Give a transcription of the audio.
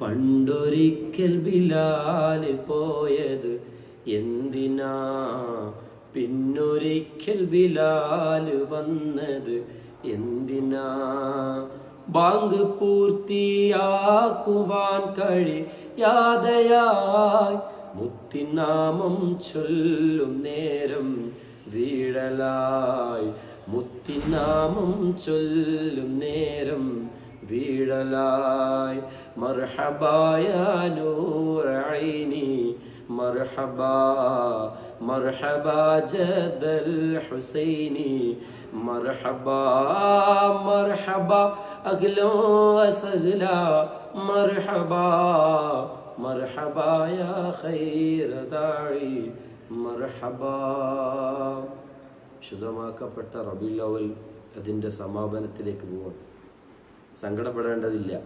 പണ്ടൊരിക്കൽ ബിലാല് പോയത് എന്തിനാ പിന്നൊരിക്കൽ ബിലാല് വന്നത് എന്തിനാ ബാങ്ക് പൂർത്തിയാക്കുവാൻ കഴിയാതയായി മുത്തിനാമം ചൊല്ലും നേരം വീഴലായി മുത്തിനാമം ചൊല്ലും നേരം വീഴലായി. മർഹബായ നൂറൈനി. മർഹബ മർഹബ ജദൽ ഹുസൈനി. മർഹബ മർഹബ അഗ്ലോ അസല മർഹബ മർഹബാ യാ ഖൈറ മർഹബാ. ശുദ്ധമാക്കപ്പെട്ട റബിയുൽ അവൽ അതിന്റെ സമാപനത്തിലേക്ക് പോവാം. സങ്കടപ്പെടേണ്ടതില്ല.